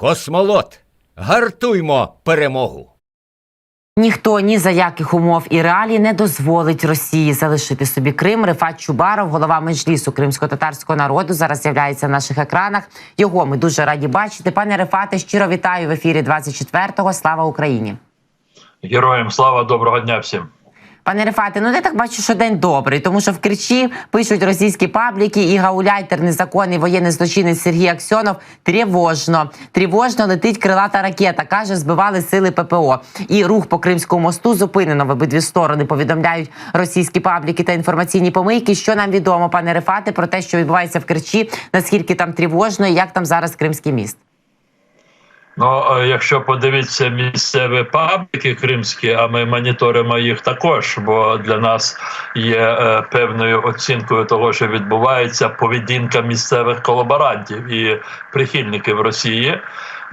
Космолот, гартуймо перемогу. Ніхто ні за яких умов і реалій не дозволить Росії залишити собі Крим. Рефат Чубаров, голова меджлісу кримсько-татарського народу, зараз з'являється на наших екранах. Його ми дуже раді бачити. Пане Рефате, щиро вітаю в ефірі 24-го. Слава Україні. Героям слава доброго дня всім. Пане Рефате, ну я так бачу, що день добрий, тому що в Керчі пишуть російські пабліки і гауляйтер, незаконний воєнний злочинець Сергій Аксьонов. Тривожно, тривожно летить крилата ракета. каже, збивали сили ППО. І рух по Кримському мосту зупинено в обидві сторони. Повідомляють російські пабліки та інформаційні помийки. Що нам відомо, пане Рефате, про те, що відбувається в Керчі, наскільки там тривожно і як там зараз Кримський міст. Ну, е, якщо подивитися місцеві пабліки кримські, а ми моніторимо їх також, бо для нас є е, певною оцінкою того, що відбувається поведінка місцевих колаборантів і прихильників Росії.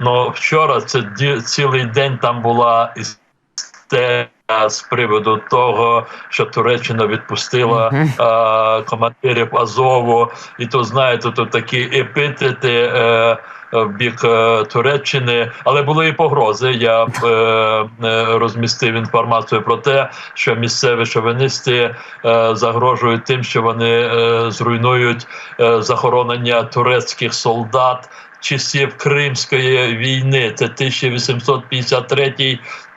Ну вчора це цілий день там була істерика з приводу того, що Туреччина відпустила е, командирів Азову, і то знаєте, тут такі епітети. Е, в бік е, Туреччини, але були і погрози. Я е, е, розмістив інформацію про те, що місцеві шовінисти е, загрожують тим, що вони е, зруйнують е, захоронення турецьких солдат. Часів Кримської війни, це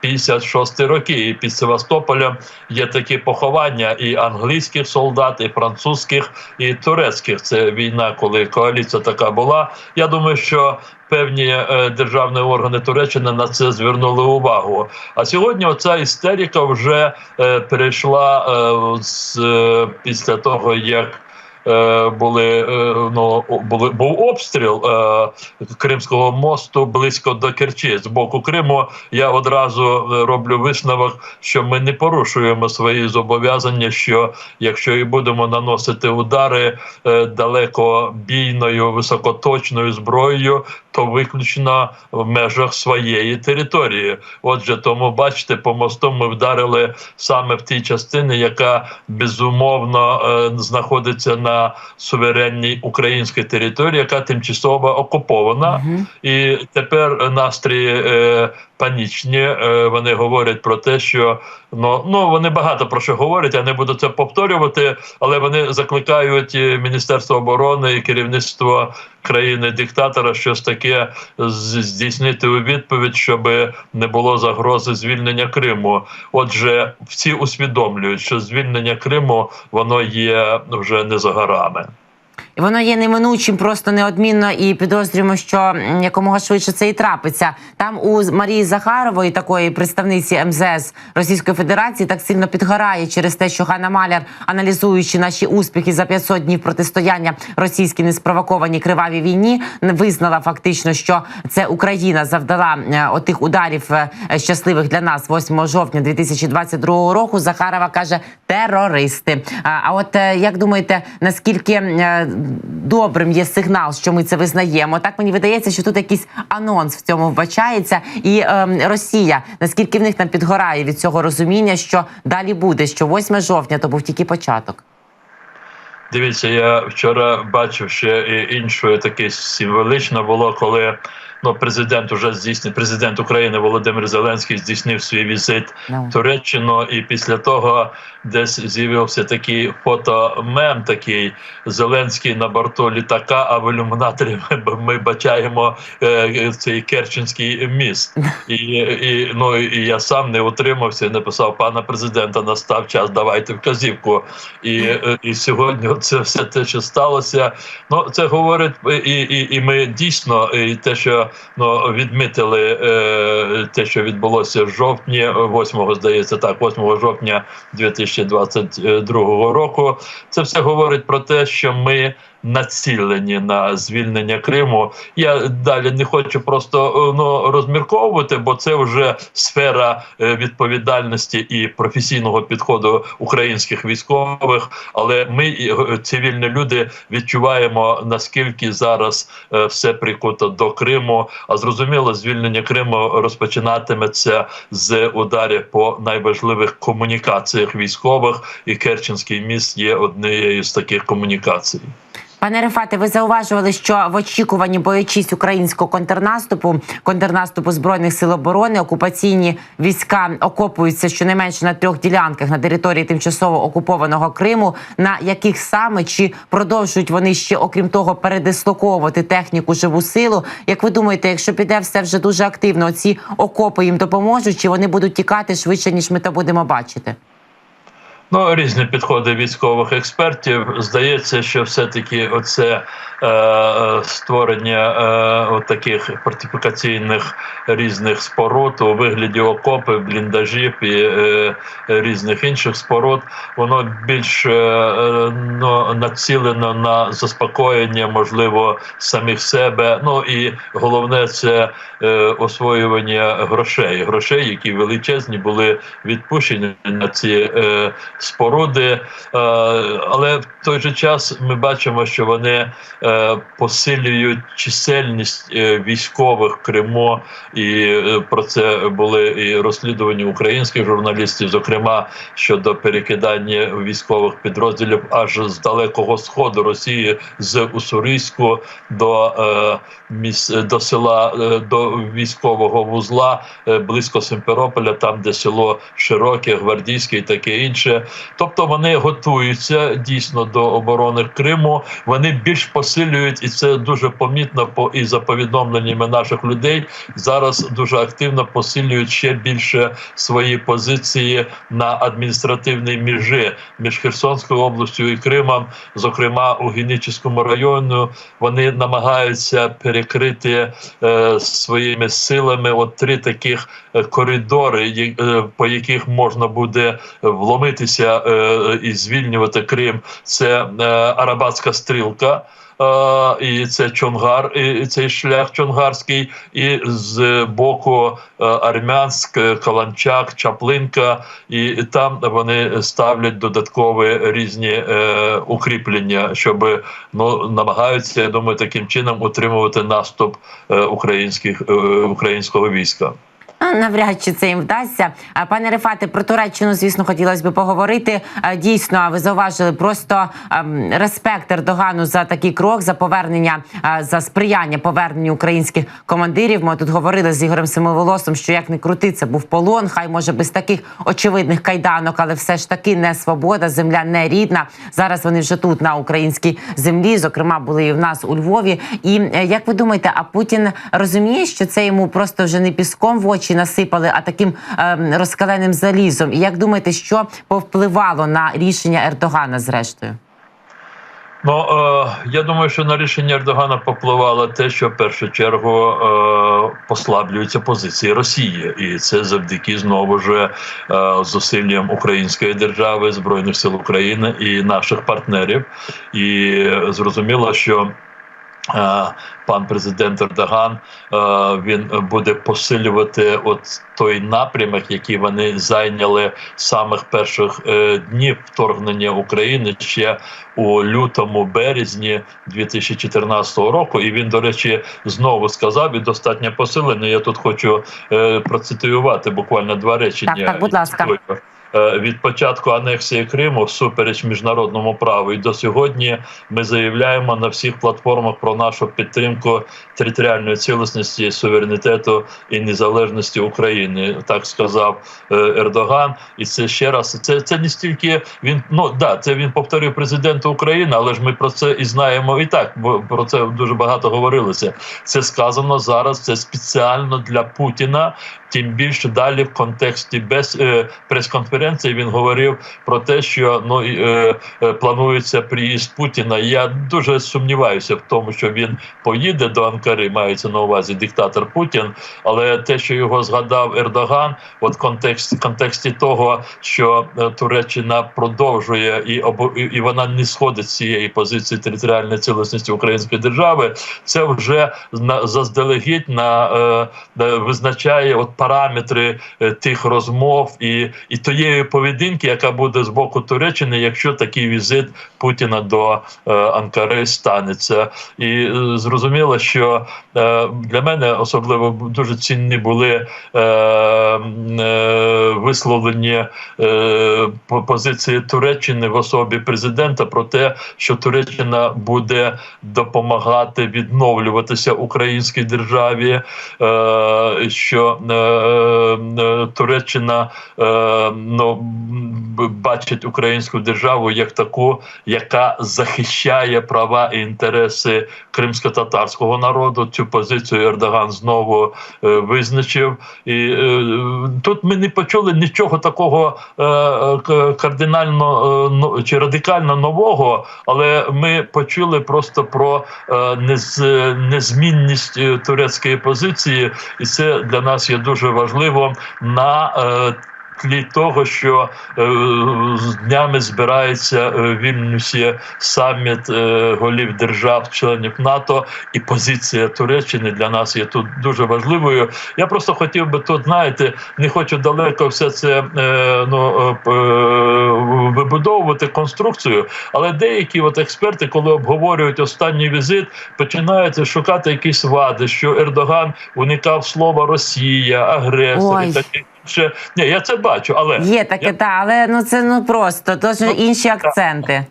1853-56 роки. І під Севастополем є такі поховання і англійських солдат, і французьких, і турецьких. Це війна, коли коаліція така була. Я думаю, що певні е, державні органи Туреччини на це звернули увагу. А сьогодні оця істерика вже е, перейшла е, з після того, як. Е, Були е, ну були був обстріл е, Кримського мосту близько до Керчі з боку Криму. Я одразу роблю висновок, що ми не порушуємо свої зобов'язання. Що якщо і будемо наносити удари е, далекобійною високоточною зброєю, то виключно в межах своєї території. Отже, тому бачите, по мосту ми вдарили саме в тій частині, яка безумовно е, знаходиться на суверенній українській території, яка тимчасово окупована, і тепер настрій е, панічні. Е, вони говорять про те, що ну, ну вони багато про що говорять. Я не буду це повторювати, але вони закликають е, Міністерство оборони і керівництво країни-диктатора щось таке здійснити у відповідь, щоб не було загрози звільнення Криму. Отже, всі усвідомлюють, що звільнення Криму воно є вже не за горами. Воно є неминучим, просто неодмінно, і підозрюємо, що якомога швидше це і трапиться. Там у Марії Захарової, такої представниці МЗС Російської Федерації, так сильно підгорає через те, що Ганна Маляр, аналізуючи наші успіхи за 500 днів протистояння російській неспровокованій кривавій війні, визнала фактично, що це Україна завдала е, отих ударів е, щасливих для нас 8 жовтня 2022 року. Захарова каже терористи. А, от е, як думаєте, наскільки добрим є сигнал, що ми це визнаємо? Так мені видається, що тут якийсь анонс в цьому вбачається, і е, Росія наскільки в них там підгорає від цього розуміння, що далі буде, що 8 жовтня то був тільки початок. Дивіться, я вчора бачив ще інше таке символічно було, коли ну президент уже здійснив президент України Володимир Зеленський здійснив свій візит Ну. в Туреччину, і після того десь з'явився такий фотомем, такий Зеленський на борту літака, а в ілюмінаторі ми, ми бачаємо е, цей Керченський міст. І, і ну і я сам не утримався, написав пана президента. Настав час, давайте вказівку. І, е, і сьогодні це все те, що сталося. Ну це говорить і, і, і ми дійсно і те, що ну відмітили е, те, що відбулося в жовтні, 8 здається, так, 8 жовтня 2022 року. Це все говорить про те, що ми. Націлені на звільнення Криму. Я далі не хочу просто е, ну, розмірковувати, бо це вже сфера е, відповідальності і професійного підходу українських військових. Але ми, е, цивільні люди, відчуваємо наскільки зараз все прикуто до Криму. А зрозуміло, звільнення Криму розпочинатиметься з ударів по найважливих комунікаціях військових, і Керченський міст є однією з таких комунікацій. Пане Рефате, ви зауважували, що в очікуванні боючись українського контрнаступу, контрнаступу збройних сил оборони, окупаційні війська окопуються щонайменше на трьох ділянках на території тимчасово окупованого Криму. На яких саме чи продовжують вони ще, окрім того, передислоковувати техніку живу силу? Як ви думаєте, якщо піде все вже дуже активно, ці окопи їм допоможуть, чи вони будуть тікати швидше ніж ми то будемо бачити? Ну, різні підходи військових експертів. Здається, що все-таки оце е, створення е, от таких фортифікаційних різних споруд у вигляді окопів, бліндажів і е, різних інших споруд, воно більш е, ну, націлено на заспокоєння, можливо, самих себе. Ну і головне це е, освоювання грошей, грошей, які величезні були відпущені на ці. Е, споруди, е, але в той же час ми бачимо, що вони е, посилюють чисельність е, військових Криму, і про це були і розслідування українських журналістів, зокрема щодо перекидання військових підрозділів аж з далекого сходу Росії з Уссурийську до міс до села до військового вузла близько Симферополя, там де село Широке, Гвардійське і таке інше. Тобто вони готуються дійсно до оборони Криму. Вони більш посилюють, і це дуже помітно по і за повідомленнями наших людей. Зараз дуже активно посилюють ще більше свої позиції на адміністративній межі між Херсонською областю і Кримом, зокрема у Генічеському районі. Вони намагаються перекрити е, своїми силами от три таких е, коридори, е, по яких можна буде вломитися е, і звільнювати Крим. Це е, Арабатська стрілка. е, І це Чонгар, і цей шлях Чонгарський, і з боку е, Армянськ, е, Каланчак, Чаплинка, і там вони ставлять додаткові різні е, укріплення, щоб ну намагаються, я думаю, таким чином утримувати наступ е, українських е, українського війська. Навряд чи це їм вдасться. Пане Рефате, про Туреччину, звісно, хотілося б поговорити. Дійсно, ви зауважили просто ем, респект Ердогану за такий крок, за повернення, за сприяння поверненню українських командирів. Ми тут говорили з Ігорем Семиволосом, що як не крути, це був полон. Хай може без таких очевидних кайданок, але все ж таки не свобода, земля не рідна. Зараз вони вже тут на українській землі. Зокрема, були і в нас у Львові. І е, як ви думаєте, а Путін розуміє, що це йому просто вже не піском в очі насипали, а таким ем, розкаленим залізом? І як думаєте, що повпливало на рішення Ердогана зрештою? Ну е, я думаю, що на рішення Ердогана попливало те, що в першу чергу е, послаблюються позиції Росії, і це завдяки знову ж е, зусиллям української держави, збройних сил України і наших партнерів. І зрозуміло, що. Е, Пан президент Ердоган е, він буде посилювати от той напрямок, який вони зайняли з самих перших е, днів вторгнення України ще у лютому березні 2014 року. І він, до речі, знову сказав і достатньо посилено. Я тут хочу процитувати буквально два речення. Так, так, будь ласка. Е, Від початку анексії Криму всупереч міжнародному праву і до сьогодні ми заявляємо на всіх платформах про нашу підтримку територіальної цілісності, суверенітету і незалежності України. Так сказав е, Ердоган, і це ще раз. Це це не стільки він. Ну да, це він повторив президенту України, але ж ми про це і знаємо і так, бо про це дуже багато говорилося. Це сказано зараз. Це спеціально для Путіна. Тим більше далі в контексті без е, прес-конференції він говорив про те, що ну е, е, планується приїзд Путіна. Я дуже сумніваюся в тому, що він поїде до Анкари, мається на увазі диктатор Путін. Але те, що його згадав Ердоган, от в контексті того, що е, Туреччина продовжує і обо- і- і вона не сходить з цієї позиції територіальної цілісності української держави, це вже на заздалегідь на е, визначає от параметри е, тих розмов і, і тієї поведінки, яка буде з боку Туреччини, якщо такий візит Путіна до е, Анкари станеться. І е, зрозуміло, що е, для мене особливо дуже цінні були е, е, висловлені е, позиції Туреччини в особі президента про те, що Туреччина буде допомагати відновлюватися українській державі, е, що е, Туреччина е, ну, бачить українську державу як таку, яка захищає права і інтереси кримсько-татарського народу. Цю позицію Ердоган знову е, визначив. І е, тут ми не почули нічого такого е, е, кардинально е, ну, чи радикально нового, але ми почули просто про е, нез, незмінність е, турецької позиції, і це для нас є дуже важливо на е, тлі того, що е, з днями збирається е, в Вільнюсі саміт е, голів держав, членів НАТО, і позиція Туреччини для нас є тут дуже важливою. Я просто хотів би тут, знаєте, не хочу далеко все це е, ну, вибудовувати конструкцію, але деякі от експерти, коли обговорюють останній візит, починають шукати якісь вади, що Ердоган уникав слова Росія, агресор Ой. і таке інше. Ні, я це бачу, але Є таке, я- та але ну це ну просто то ж Ну, інші акценти.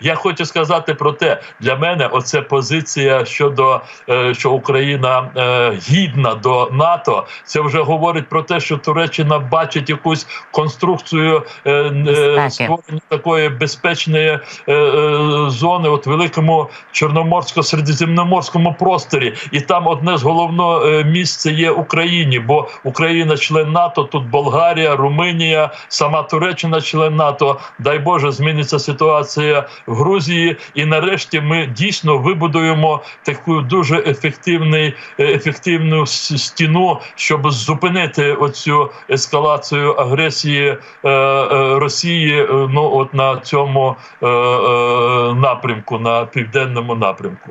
Я хочу сказати про те, для мене оце позиція щодо е, що Україна е, гідна до НАТО. Це вже говорить про те, що Туреччина бачить якусь конструкцію е, створення такої безпечної зони, от великому чорноморсько-середземноморському просторі, і там одне з головного місце є Україні, бо Україна член НАТО, тут Болгарія, Румунія, сама Туреччина член НАТО. Дай Боже, зміниться ситуація в Грузії, і нарешті ми дійсно вибудуємо таку дуже ефективний, е, ефективну стіну, щоб зупинити оцю ескалацію агресії е, е, Росії. е, Ну от на цьому е, е, напрямку, на південному напрямку.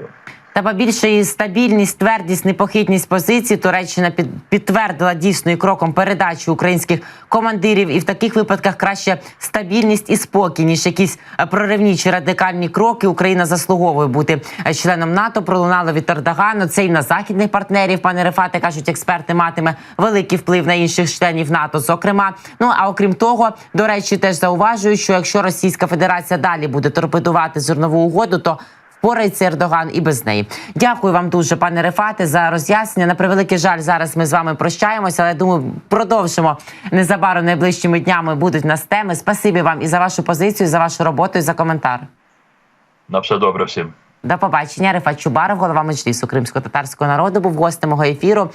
Та більше і стабільність, твердість, непохитність позицій Туреччина під, підтвердила дійсно і кроком передачу українських командирів. І в таких випадках краще стабільність і спокій, ніж якісь е, проривні чи радикальні кроки. Україна заслуговує бути е, членом НАТО. Пролунало від Ердогану. Це і на західних партнерів, пане Рефате, кажуть експерти, матиме великий вплив на інших членів НАТО. Зокрема, ну а окрім того, до речі, теж зауважую, що якщо Російська Федерація далі буде торпедувати зернову угоду, то Впорається Ердоган і без неї. Дякую вам дуже, пане Рефате, за роз'яснення. На превеликий жаль, зараз ми з вами прощаємося, але думаю, продовжимо незабаром найближчими днями. Будуть нас теми. Спасибі вам і за вашу позицію, і за вашу роботу, і за коментар. На все добре всім. До побачення. Рефат Чубаров, голова меджлісу кримсько-татарського народу, був гостем мого ефіру.